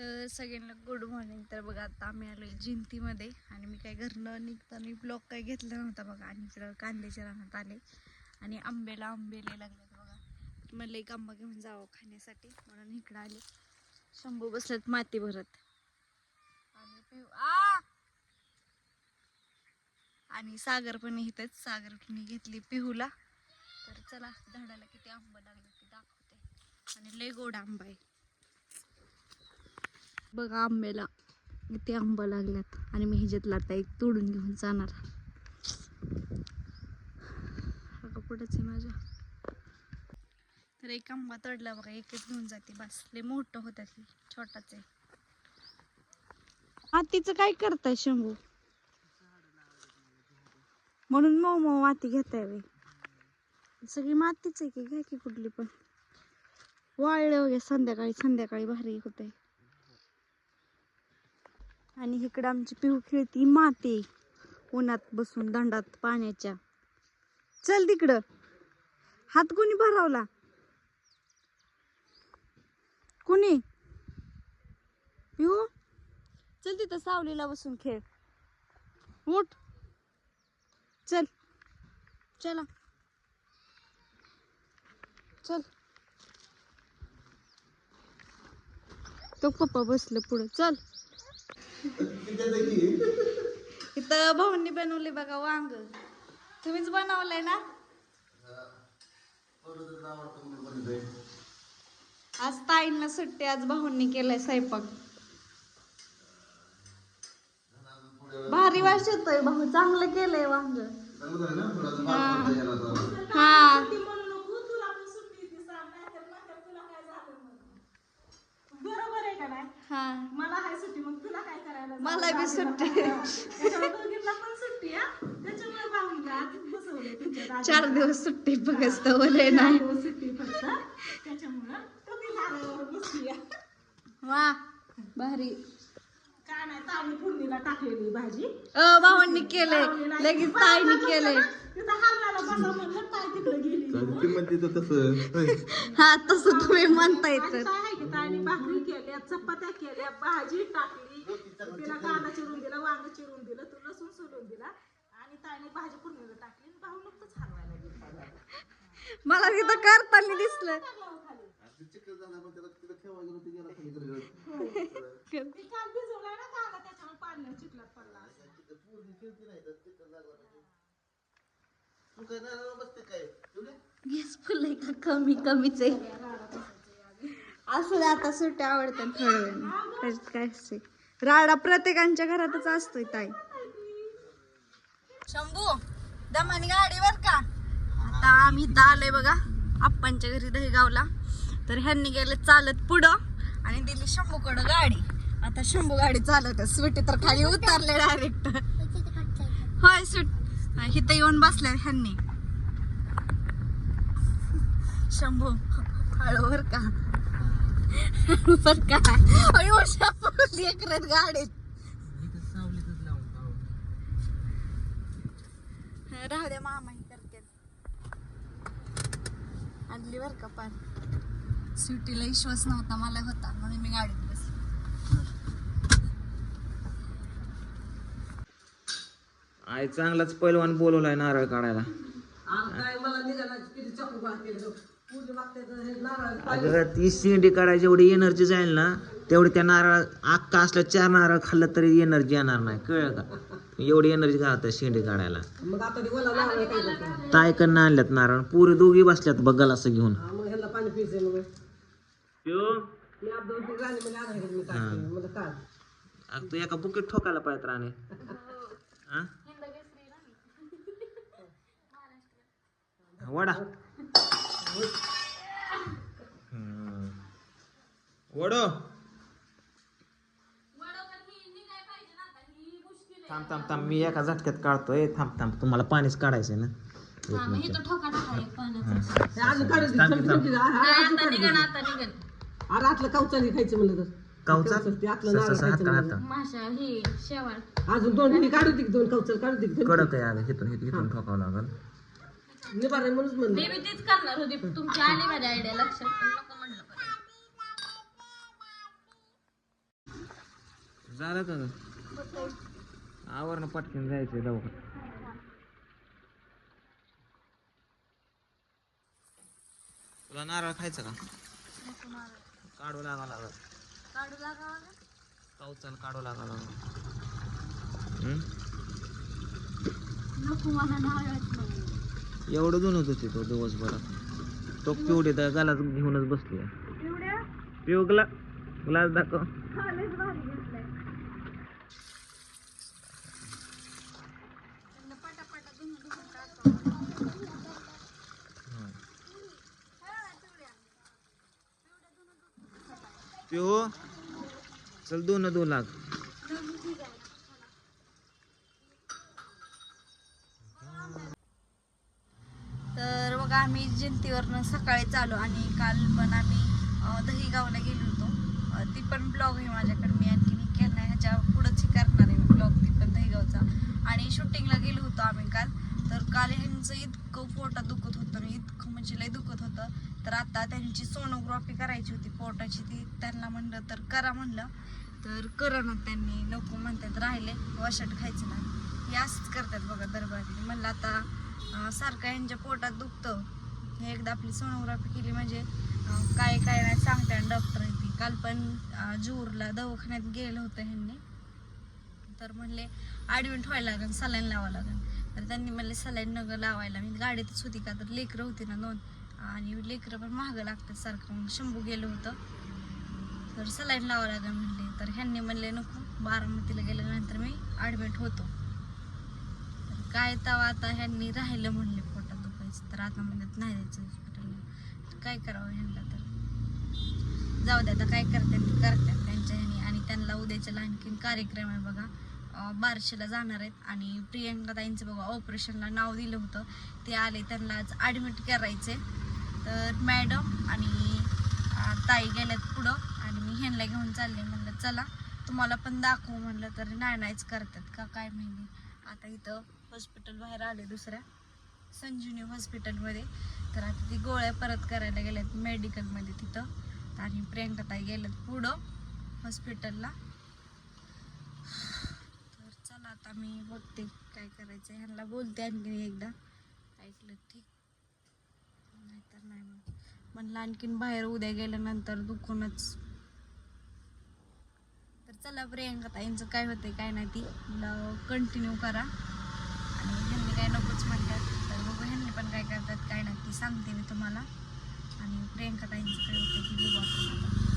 तर सगळ्यांना good morning तर बघा आता आम्ही आलो जिंतीमध्ये आणि मी काय घरनं निघताना ब्लॉक काय घेतला नव्हता बघा. आणि इकडं कांद्याच्या रानात आले आणि आंब्याला आंबेले लागले बघा. मला एक आंबा घेऊन जावं खाण्यासाठी. म्हणून इकडं आले. शंभू बसलेत माती भरत. आणि पिऊ- आ! आणि सागर पण इथंच. सागर मी घेतली पिहूला. तर चला झाडाला किती आंबा लागले ते दाखवते. आणि लय गोड आंबा आहे. बघा आंब्याला ते आंबा लागल्यात. आणि मी ह्याच्यातला आता एक तोडून घेऊन जाणार. अगं पुढंच आहे माझ्या तर एक आंबा तडला बघा एकच घेऊन जाते बस. लय मोठं होतं ती छोटाच आहे. मातीचं काय करताय शंभू? म्हणून मऊ मऊ माती घेताय वे सगळी मातीच आहे की घ्या की कुठली पण. वाळले वगैरे संध्याकाळी संध्याकाळी भारी होते आणि इकडं आमची पिऊ खेळती माते उन्हात बसून दंडात पाण्याच्या. चल तिकडं. हात कोणी भरावला? कोणी? पिऊ? चल तिथं सावलीला बसून खेळ. उठ. चल. चला. चल. तो पप्पा बसलं पुढं. चल. इथं भाऊंनी बनवले बघा वांग. तुम्हीच बनवलंय ना? आज ताईंना सुट्टी आज भाऊंनी केलाय स्वयंपाक. भारी वास येतोय भाऊ चांगलं केलंय वांग. हा. आहे. हा. मला हाय सुट्टी मग तुला काय करायला मला बी सुट्टी. दोघींना पण सुट्टी हा त्याच्यामुळे भाऊंला आधीच बसवले तुमच्या दादाला. चार दिवस सुट्टी बघच तवले नाही सुट्टी फक्त. त्याच्यामुळं तुम्ही वा भारी. काय नाही ताई फोडणीला टाकलेली भाजी. अ भावांनी केलंय. लगेच ताईने केलंय. तिथं हालनाला बसा म्हणलं ताई तिकडे गेली. किंमत देतो तसं. हा तसं तुम्ही आहे की ताईने भाकरी केल्या चपात्या केल्या भाजी टाकली तिला कांदा चिरून दिला वांग चिरून दिलं तू लसूण सोलून दिला. आणि ताईने भाजी फोडणीला टाकली आणि भाऊ नुकतंच हलवायला गेला. मला तिथं करताना दिसलं. ती काल भिजवलाय ना कांदा त्याच्यामुळे पाण्यात चिखलात पडला? गॅस फुल आहे का कमी कमीच आहे असं दे आता सुट्ट्या आवडतात त्याच्यात काय असते? राडा प्रत्येकांच्या घरातच असतोय ताई. शंभू दमानी गाडीवर का? आता आम्ही इथं आलोय बघा आप्पांच्या घरी दहीगावला. तर ह्यांनी गेले चालत पुढं आणि दिली शंभूकडं गाडी. आता शंभू गाडी चालत सुटी तर खाली उतरले डायरेक्ट होय सुट इथं येऊन बसल्या ह्यांनी. शंभू हळूवर का? बर का अयो शंभू लेकरत गाडीत हा, राहू द्या मामा ही करते. आणली बर का पार सुटीला विश्वास नव्हता मला होता. म्हणून मी गाडीत बसली. आई चांगलाच पैलवान बोलवलाय नारळ काढायला. अगं ती शेंडी काढायची एवढी एनर्जी जाईल ना तेवढी त्या नारळ अक्का असल्या चार नारळ खाल्लं तरी एनर्जी येणार नाही कळलं का एवढी एनर्जी घालत शेंडी काढायला तायकडनं आणल्यात नारळ पुरे दोघी बसल्यात बघाल असं घेऊन? हा. तू एका बुकीत ठोकायला पाहिजे राणे हा? वडा. वडो. थांब थांब थांब. मी एका झटक्यात काढतोय. थांब थांब. तुम्हाला पाणीच काढायचंय ना. अरे आतलं कवचाली खायचं म्हणलं कावचा ही अजून दोन काढू दे दोन कवचल काढू दे कडक आहे हिथून ठोकावं लागल. निबार म्हणूनच म्हणलं मी तेच करणार होते तुमची आली माझ्या आयडिया लक्षात पण नको म्हणलं झालं का आवरण पटकन जायचंय दवाखान्यात तुला नारळ खायचं का नारळ. काढू लागा लागत काढू लागावा का? काढू लागा लागत हम्म? नको मला नारळच नको. एवढं जुनत होते तो दिवसभरात. तो पिवडे तर गालात घेऊनच बसली पिऊ ग्ला ग्लास दाखव. पिऊ चल दोन दोन लाख तर बघा आम्ही सकाळी चालू आणि काल पण आम्ही दहीगावला गेलो होतो. ती पण ब्लॉग आहे माझ्याकडे. मी आणखी केलं नाही ह्याच्या पुढंच करणार आहे ब्लॉग ती पण दहीगावचा. आणि शूटिंगला गेलो होतो आम्ही काल. तर काल ह्यांचं इतकं पोटात दुखत होतं इतकं म्हणजे लय दुखत होतं. तर आता त्यांची सोनोग्राफी करायची होती पोटाची ती त्यांना म्हणलं तर करा म्हणलं. तर करा ना त्यांनी नको म्हणतात राहिले. वशाट खायचं नाही. हे असंच करतात बघा दरबारी. म्हणलं आता सारखं यांच्या पोटात दुखतं. एकदा आपली सोनोग्राफी केली म्हणजे काय काय नाही सांगते डॉक्टर ती. काल पण जूरला दवाखान्यात गेलं होतं ह्यांनी. तर म्हणले ॲडमिट व्हायला लागेल सलाईन लावावं लागेल तर त्यांनी म्हणले सलाईन नगर लावायला. मी गाडीतच होती का? तर लेकरं होती ना दोन. आणि लेकरं पण महागं लागतात सारखं. मग शंभू गेलं होतं. तर सलाईन लावावं लागेल म्हणले. तर ह्यांनी म्हणले नको बारामतीला गेल्यानंतर मी ॲडमिट होतो. तर काय तवा आता ह्यांनी राहिलं म्हणले. पोटात तर आता म्हणत नाही जायचं हॉस्पिटलला काय करावं ह्यांना तर? जाऊ द्या आता काय करतात ते करतात त्यांच्या ह्यानी. आणि त्यांना उद्याच्याला आणखीन कार्यक्रम आहे बघा. बारशेला जाणार आहेत. आणि प्रियंका ताईंचं बघा ऑपरेशनला नाव दिलं होतं. ते आले त्यांना आज ॲडमिट करायचे तर मॅडम आणि ताई गेल्यात पुढं. आणि मी ह्यांना घेऊन चालले. म्हणलं चला तुम्हाला पण दाखवू. म्हणलं तर नाही नाहीच करतात का? काय माहिती. आता इथं हॉस्पिटल बाहेर आले दुसऱ्या. संजीवनी हॉस्पिटलमध्ये तर आता ती गोळ्या परत करायला गेल्यात मेडिकलमध्ये तिथं. आणि प्रियंका ताई गेल्यात पुढं हॉस्पिटलला तर चला आता मी बघते काय करायचं ह्यांना बोलते आणखी एकदा. ऐकलं ठीक. नाहीतर नाही मग. म्हणलं आणखीन बाहेर उद्या गेल्यानंतर दुखूनच. तर चला प्रियंका ताईंचं काय होतंय काय नाही ती. कंटिन्यू करा. आणि ह्यांनी काय नकोच म्हणतात. तर पण काय करतात काय नक्की सांगते मी तुम्हाला. आणि प्रियंका ताईंचं काय होतं की बघू आपण